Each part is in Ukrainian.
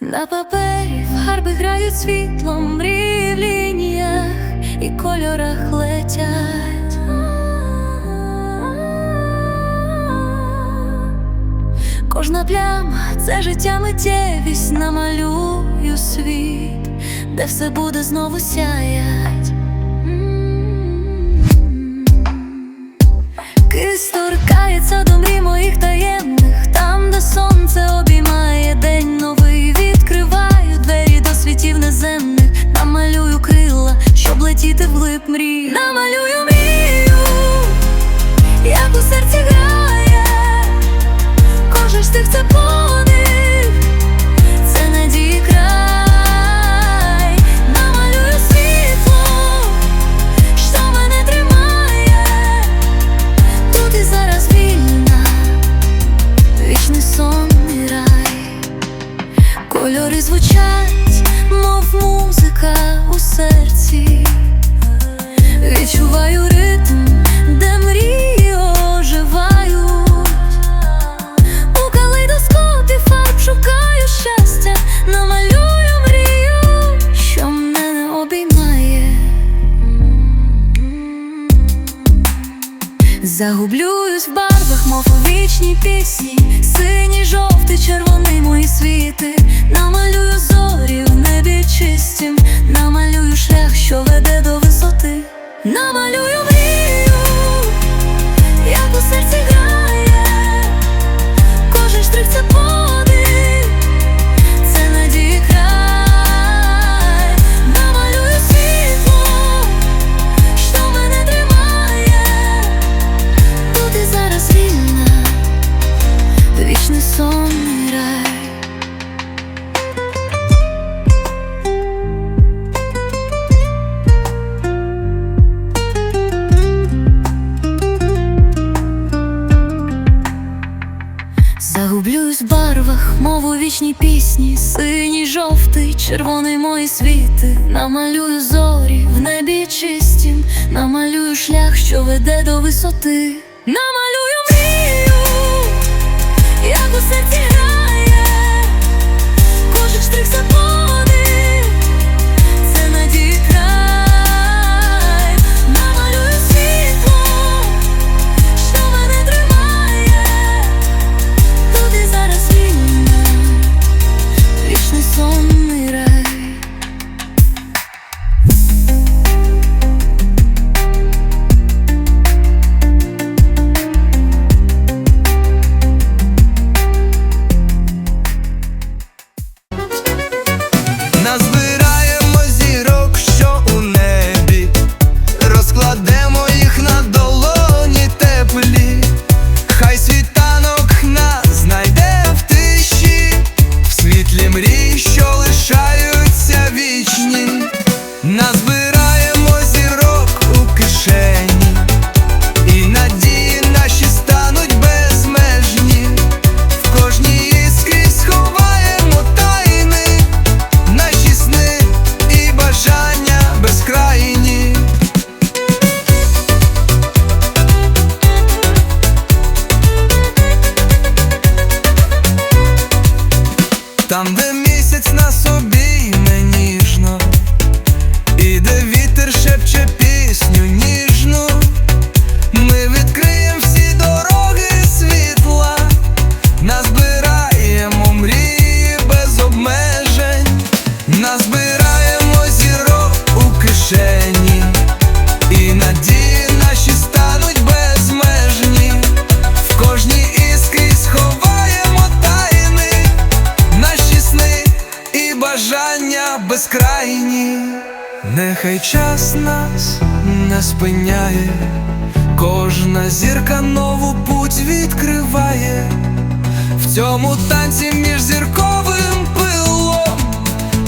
На папері фарби грають світлом, мрії в лініях і кольорах летять. Кожна пляма це життя миттєвість, намалюю світ, де все буде знову сяять. Кисть торкається до мрій моїх таємних, там, де сонце обіймає наземних, намалюю крила, щоб летіти в вглиб мрій. Намалюю мрію, як у серці грає, кожен з тих це понад. вічній пісні, синій, жовтий, червоний мої світи, намалюю зорі в небі чистім, намалюю шлях, що веде до висоти, намалюю мрію, як у серці Tanıdık танці між зірковим пилом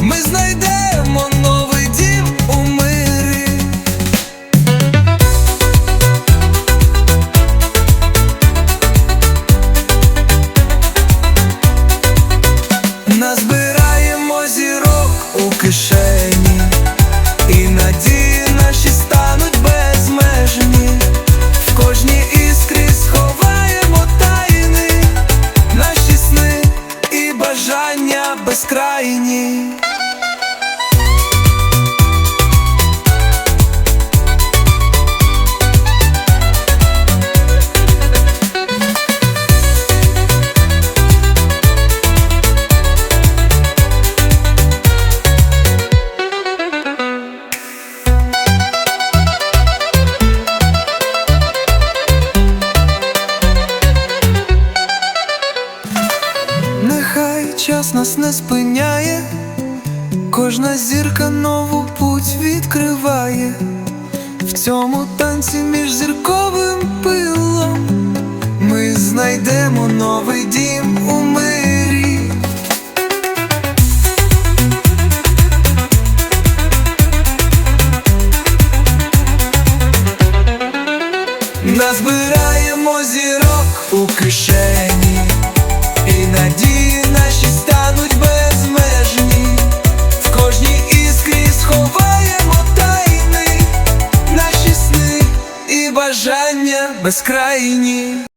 ми знайдемо. Безкрайні.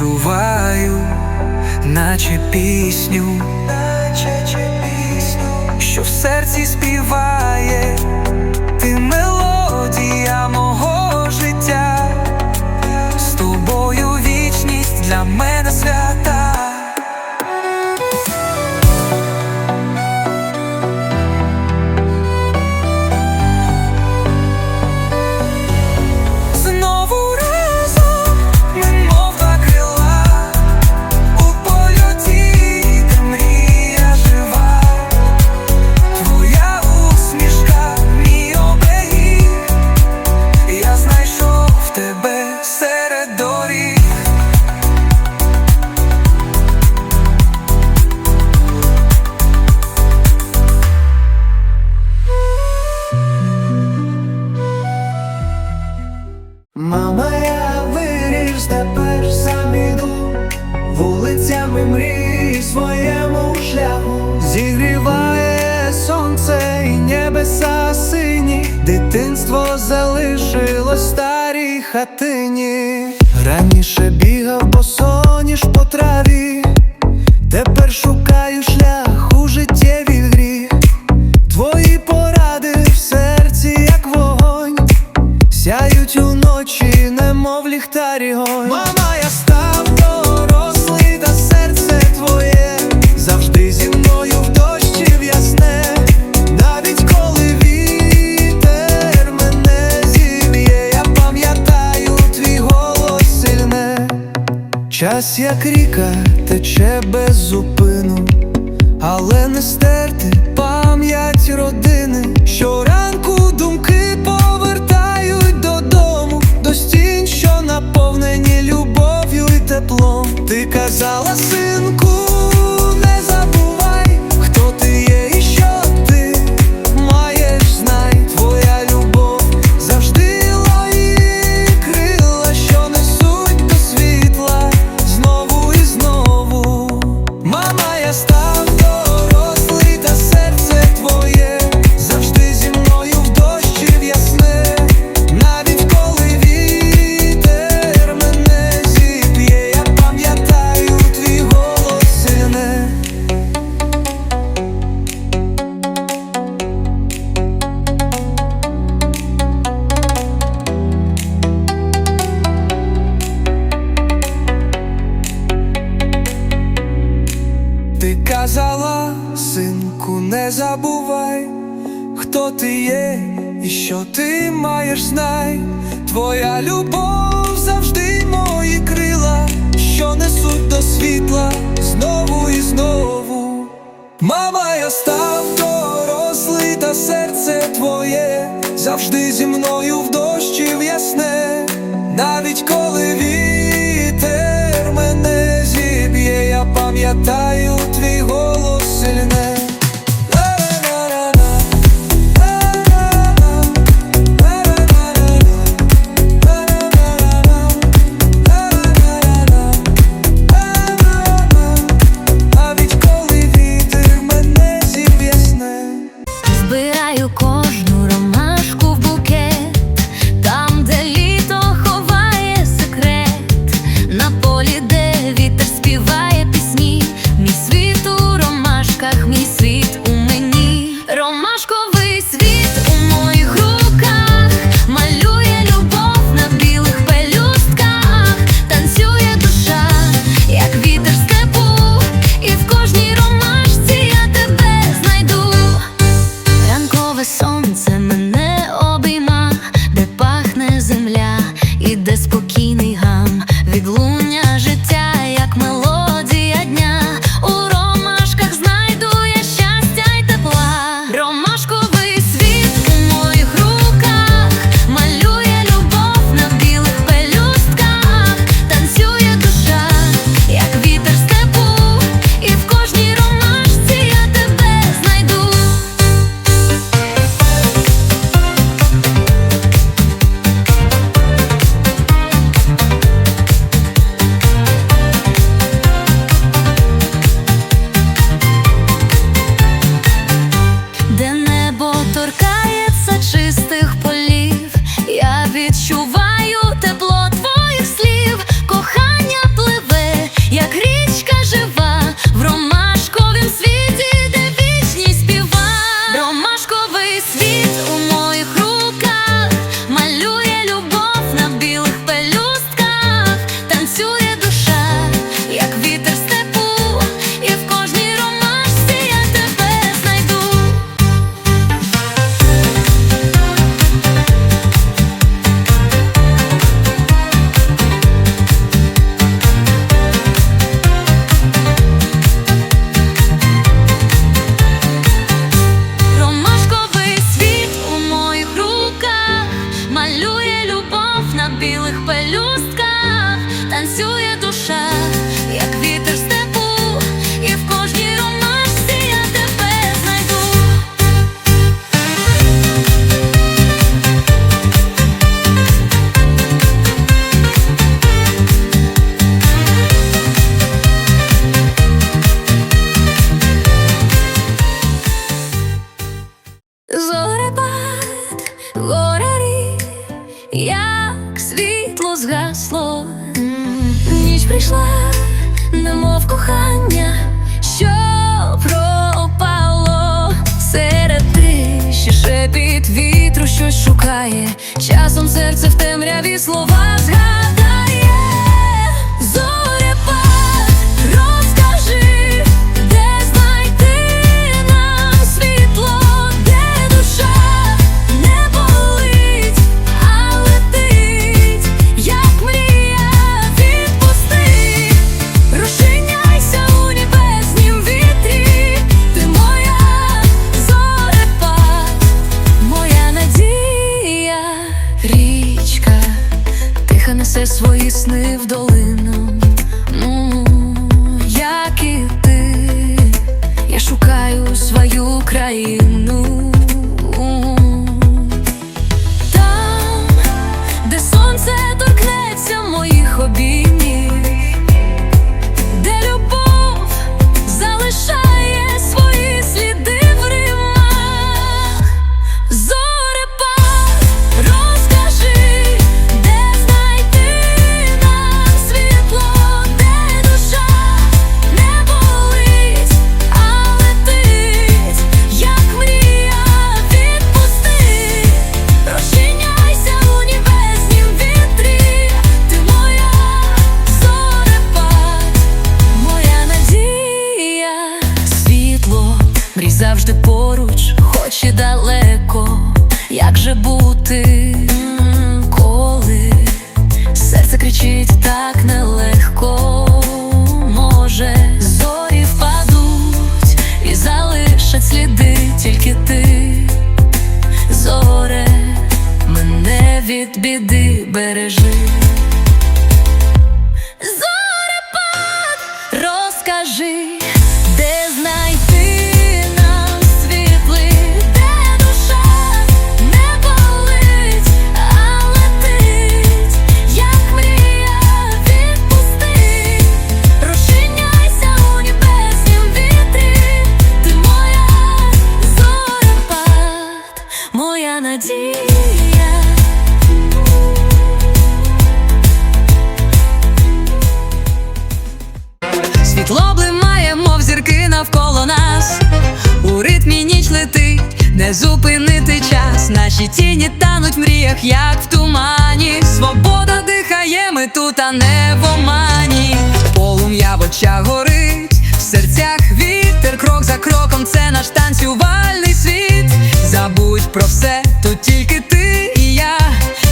Відчуваю, наче пісню, наче пісню, що в серці співає, як ріка тече без зупину, але не стерти пам'ять родини. Щоранку думки повертають додому, до стін, що наповнені любов'ю і теплом. Ти казала синку. став дорослий, та серце твоє завжди зі мною в дощі в'ясне, навіть коли вітер мене зіб'є, я пам'ятаю. solidão. серце в темряві слова згадує. yeah. ми тут, а не в омані, полум'я в очах горить, в серцях вітер, крок за кроком, це наш танцювальний світ. Забудь про все, тут тільки ти і я,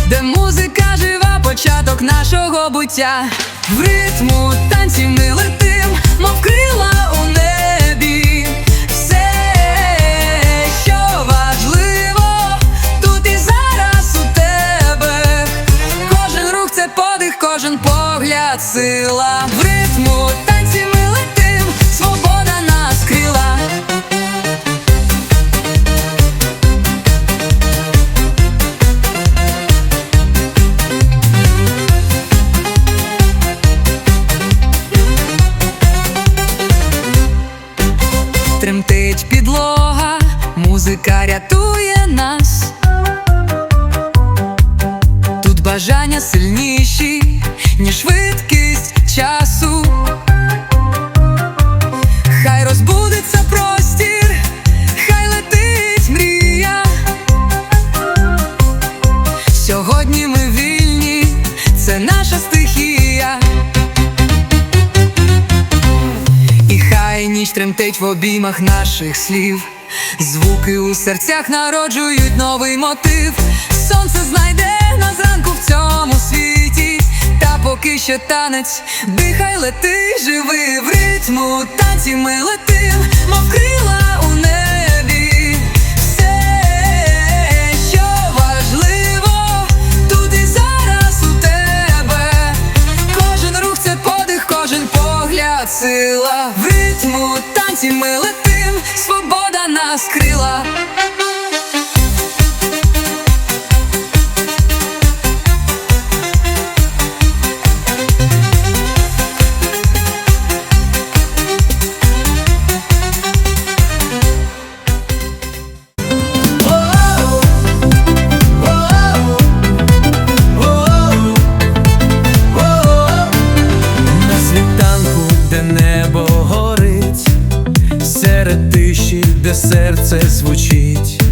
де музика жива, початок нашого буття, в ритму танців ми летимо земля цила в ритму танці ми летим, свобода нас крила. Тремтить підлога, музика рятує обіймах наших слів, звуки у серцях народжують новий мотив. Сонце знайде нас зранку в цьому світі, та поки що танець, дихай лети, живи в ритму, танці ми летим, мов крила. сила, в ритму танці ми летим, свобода нас крила. це звучить,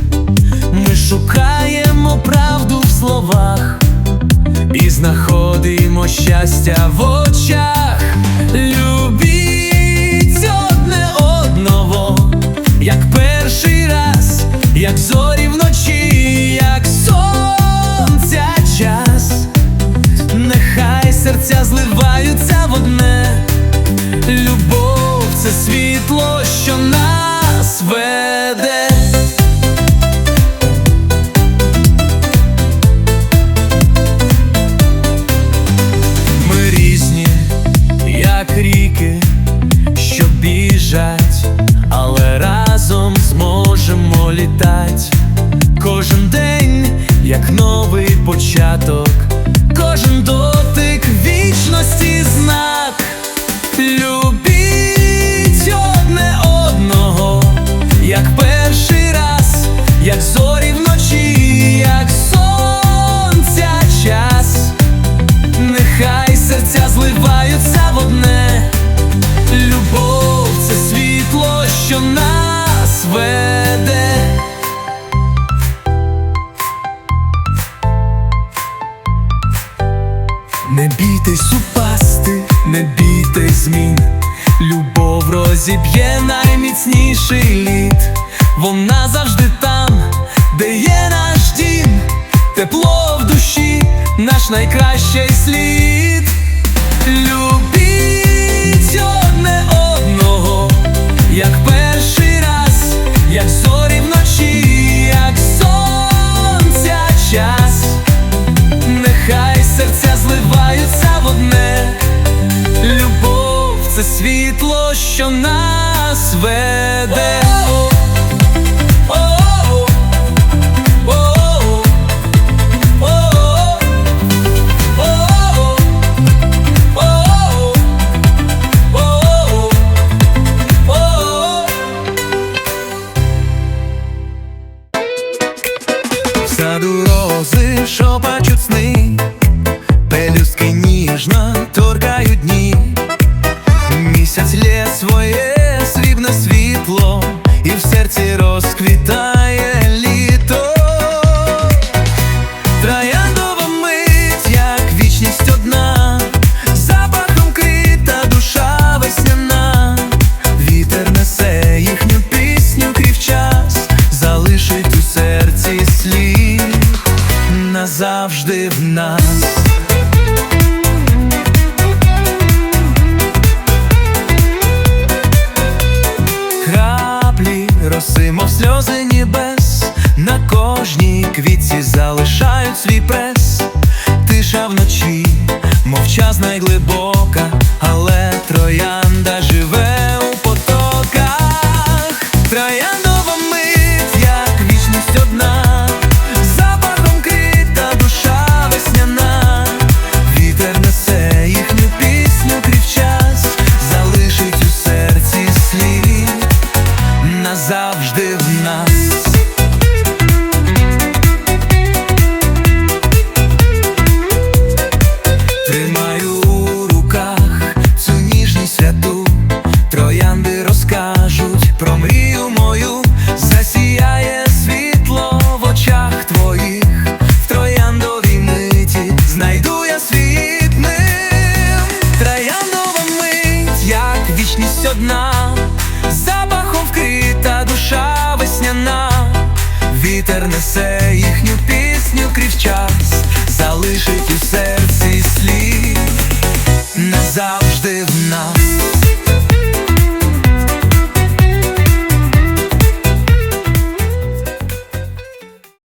ми шукаємо правду в словах і знаходимо щастя. в Не бійтесь упасти, не бійтесь змін, любов розіб'є найміцніший лід, вона завжди там, де є наш дім, тепло в душі, наш найкращий слід. Любіть одне одного, як перший раз, як зорі це світло, що нас веде. Назавжди в нас.